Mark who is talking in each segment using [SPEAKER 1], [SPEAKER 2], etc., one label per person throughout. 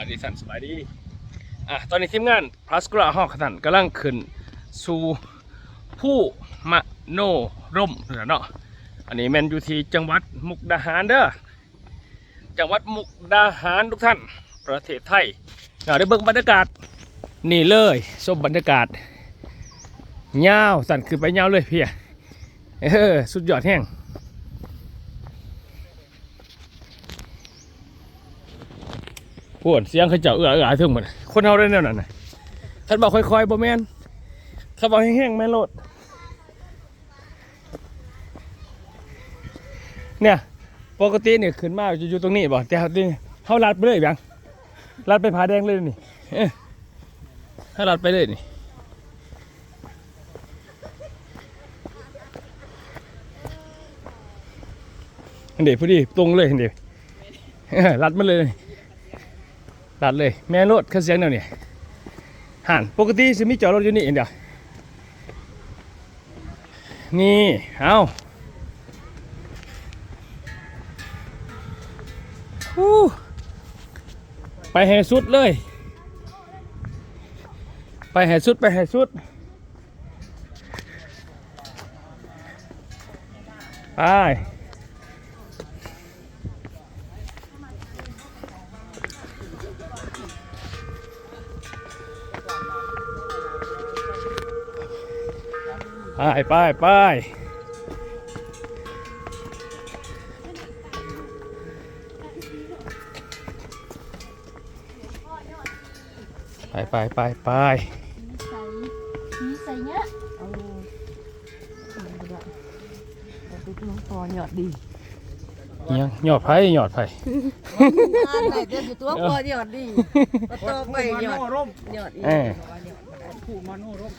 [SPEAKER 1] ายดีท่านสบายดีอะตอนนี้ทีมงานพลัสกราฮอกท่านกำลังขึ้นสู่ผู้มะโนร่มนะเนาะอันนี้แมนอยู่ที่จังหวัดมุกดาหารเด้อจังหวัดมุกดาหารทุกท่าน ประเทศไทยเราได้เบิ่งบรรยากาศนี่เลยชมบรรยากาศยาวสั่นขึ้นไปยาวเลยเพี่ยเออสุดยอดแห้ง ปวดเสียงเขาเจ้าเอื้อเอื้อถึงหมดคนเอาได้แนวนั้นน่ะคันบอกค่อยๆบ่แม่นคันบอกแห้งๆแม่นโลดเนี่ยปกติเนี่ยขึ้นมาอยู่ตรงนี้บ่แต่ที่เขาลัดไปเลยเบียงลัดไปผาแดงเลยนี่เอ้าลัดไปเลยนี่เดี๋ยวพอดีตรงเลยเดี๋ยวลัดมาเลย ตัดเลย แม่รถเครื่องเสียงเดี๋ยวนี้หันปกติสิมีจอดรถอยู่นี่เองเดียวนี่เอาไปแห่สุดเลย ไปแห่สุดไปแห่สุดไป ไปไปไปไปไปไปไป
[SPEAKER 2] ใส่นี่ใส่เนี้ยเอาเอาตุ๊กน้องปอหยอดดี
[SPEAKER 1] ยังหยอดไผ่หยอดไผ่
[SPEAKER 2] งานไหนเดี๋ยวอยู่ตัวปอหยอดดีก็ต่อไปหยอดหยอดอีก
[SPEAKER 1] เออ
[SPEAKER 3] ผู้มาโนรบ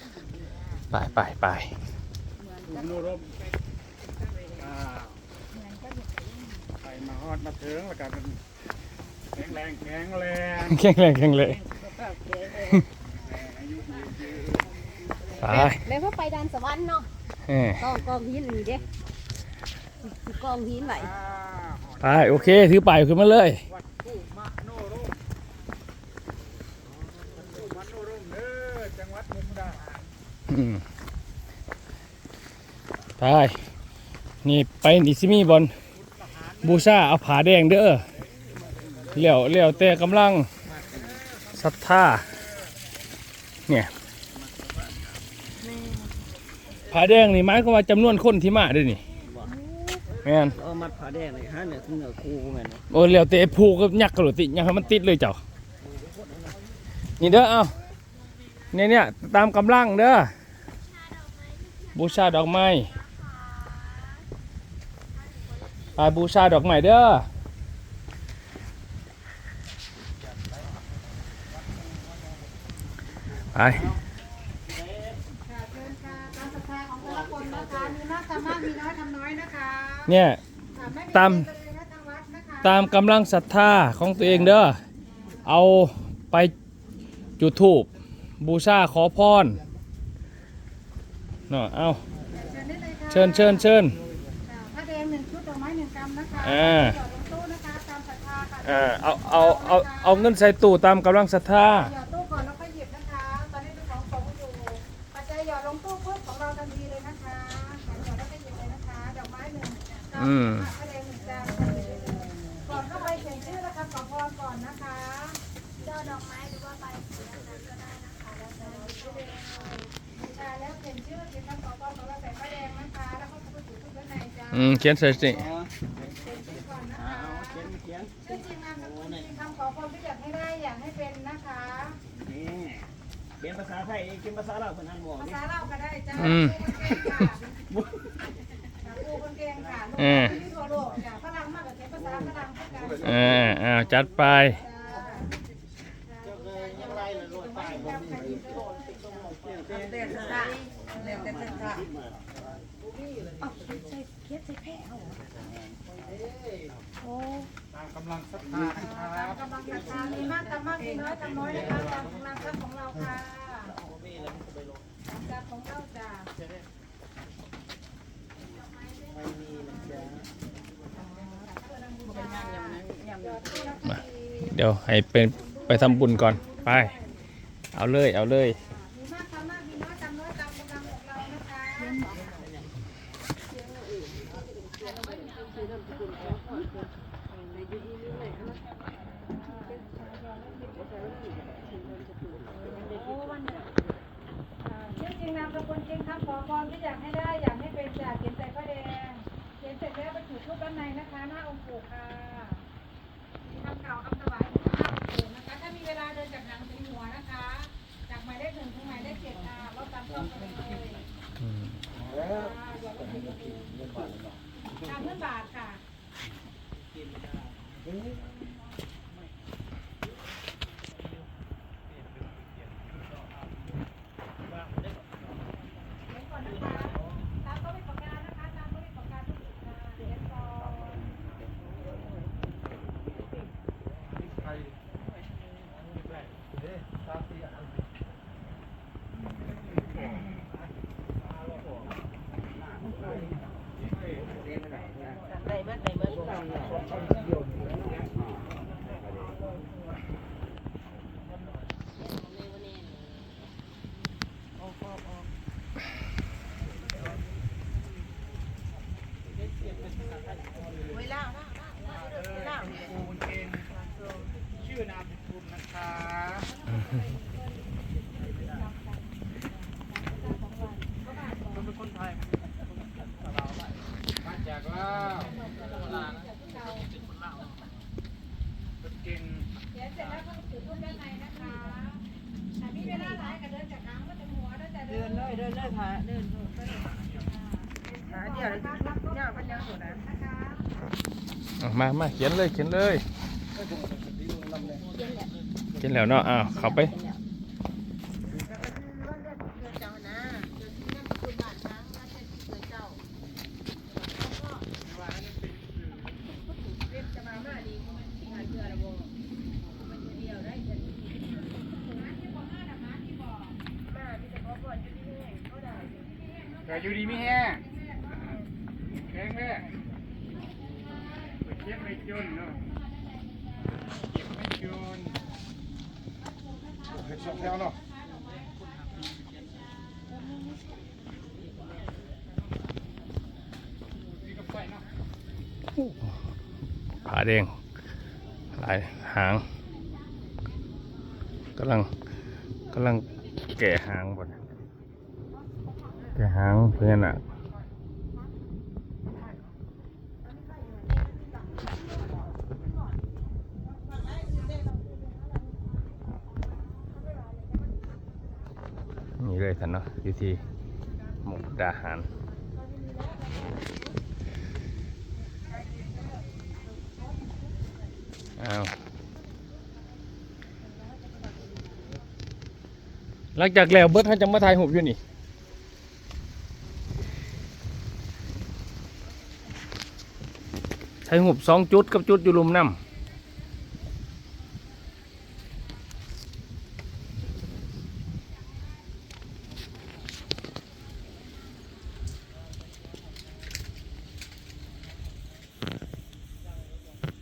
[SPEAKER 1] ไปไปไป
[SPEAKER 3] ผู้มาโนรบอ่าไปมาฮอดมาถึงแล้วกันแข็งแรงแข็งแรง
[SPEAKER 1] แข็งแรงแข็งแรง
[SPEAKER 3] อายุยืนยืน
[SPEAKER 1] ไป
[SPEAKER 2] แม่พ่อไปดันสวรรค์เนาะ
[SPEAKER 1] เออก
[SPEAKER 2] องกองหินนี่เด้กองหินไหว
[SPEAKER 3] อ่า
[SPEAKER 1] ไปโอเคถือไปขึ้นมาเลย
[SPEAKER 3] วัดผู้มาโนรบวัดผู้มาโนรบเด้อจังหวัดมุกดาหาร
[SPEAKER 1] อืม ไปนี่ไปนี่ซิมีบอลบูชาเอาผาแดงเด้อเลี้ยวเลี้ยวแต่กำลังศรัทธาเนี่ยผาแดงนี่หมายความว่าจำนวนคนที่มาเด้วยนี่แม่น
[SPEAKER 4] เอามัดผาแดงเลยฮะเนี่ยคือเหนือคูแม่นบ่
[SPEAKER 1] โอ้เลี้ยวแต่ผูกก็ยักกระโดดติยักให้มันติดเลยเจ้านี่เด้อเอาเนี่ยเนี่ยตามกำลังเด้อบูชาดอกไม้ ไปบูชาดอกไม้เด้อไป
[SPEAKER 5] ตามศรัทธาของแต่ละคนนะคะมีมากทำมากมีน้อยทำน้อยนะคะ
[SPEAKER 1] เนี่ย
[SPEAKER 5] ค่ะไตา
[SPEAKER 1] ม
[SPEAKER 5] เป็นเลยนะทางวัดนะคะ
[SPEAKER 1] ตามกำลังศรัทธาของตัวเองเด้อ เอาไปจุดธูปบูชาขอพรเนาะเอา
[SPEAKER 5] เชิญได้เลยค่ะ
[SPEAKER 1] เชิญเชิญเชิญ
[SPEAKER 5] ค่ะผ้าแดงหนึ่งชุ ดดอกไม้หนึ่งกำนะคะ
[SPEAKER 1] อ่า
[SPEAKER 5] หยอดลงตู้นะคะตามศรัทธาค่ะ
[SPEAKER 1] อ่าเอาเอาเอาเอาเงินใส่ตู้ตามกำลังศรัทธา
[SPEAKER 5] หยอดตู้ก่อนแล้วก็หยิบนะคะ ตอนนี้เป็นของของอยู่ปัจจัยหยอดลงตู้ปุ๊บของเราทันทีเลยนะคะค่ะหยอดแล้วก็หยิบเลยนะคะดอกไม้หนึ่งกำ
[SPEAKER 1] อืม
[SPEAKER 5] ผ้าแดงหนึ่งกำก่อนเข้าไปเขียนชื่อนะคะขอพรก่อนนะคะเจ้าดอกไม้หรือว่าใบสีอะไรก็ได้นะคะแล้วแต่เราจะเลือกบูชาแล้วเขียนชื่อเขียนคำขอพรของเราใส่ผ้าแดงนะคะแล้วก็ไปจุดทูปด้านในจ้า
[SPEAKER 1] อืมเขียนใส่สิ
[SPEAKER 5] เขียน
[SPEAKER 4] ภาษาลาวเพิ่นอ่านบ่ออก
[SPEAKER 5] ภา
[SPEAKER 4] นี่
[SPEAKER 5] ษาเราก็ได้จ้า
[SPEAKER 1] อืม
[SPEAKER 5] ครูคนเก่งค่ะ
[SPEAKER 1] เออ
[SPEAKER 5] ที่ทั่วโลกจ้ะฝรั่งมากกว่าเขียนภาษาฝรั่งเหมือนกัน
[SPEAKER 1] อ่าอ่าจัดไป
[SPEAKER 4] เต้นซะแล้วแต่ศรัทธา
[SPEAKER 3] ตามกำลังศรัทธานะครับ
[SPEAKER 5] กำลังศรัทธามีมากทำมากมีน้อยทำน้อยนะคะตามกำลังทรัพย์ของเราค่ะตามทรัพย์ของเราจ้ะ
[SPEAKER 1] มาเดี๋ยวให้เป็นไปทำบุญก่อนไป เอาเลยเอาเลย
[SPEAKER 5] อยากให้เป็นจากเขียนใส่ผ้าแดงเขียนเสร็จแล้วไปถือรูปด้านในนะคะ หน้าองค์ปู่ค่ะ Thank you. เลยเดินเล
[SPEAKER 3] ย
[SPEAKER 2] พาเดินหาเดี๋ยวเนี่ยพันยังสุดนะ
[SPEAKER 5] นะคะ
[SPEAKER 1] อะมามาเขียนเลยเขียนเลย เขียนแล้วเนาะอ้าวเข้าไป
[SPEAKER 2] เจ้านะเดินที่นั่นคุณบ้านช้างแล้วเป็นที่เจ้าเรียกจะมามาดีมันหาเชื่อระบบมันเดียวได้จะมาที่จะขอก่อนอยู่ที่นี่เขาได้
[SPEAKER 3] เกิดอยู่ดีไม่แห้งแข็งแรงเก็บไม่จนเนาะเก็บไม่จนเห็ดสองแถวเนาะนี่ก็ไปเนาะ
[SPEAKER 1] ผาแดงหลายหางกำลังกำลังแก่หางบน แก่หางเพื่อนอะนี่เลยท่านเนาะอยู่ที่หมุกดาหารอาหลังจากแล้วเบิร์ดเขาจะมาถ่ายหูปอยู่นี่ ใช้หุบสองจุดกับจุดอยู่ลุมน้ำ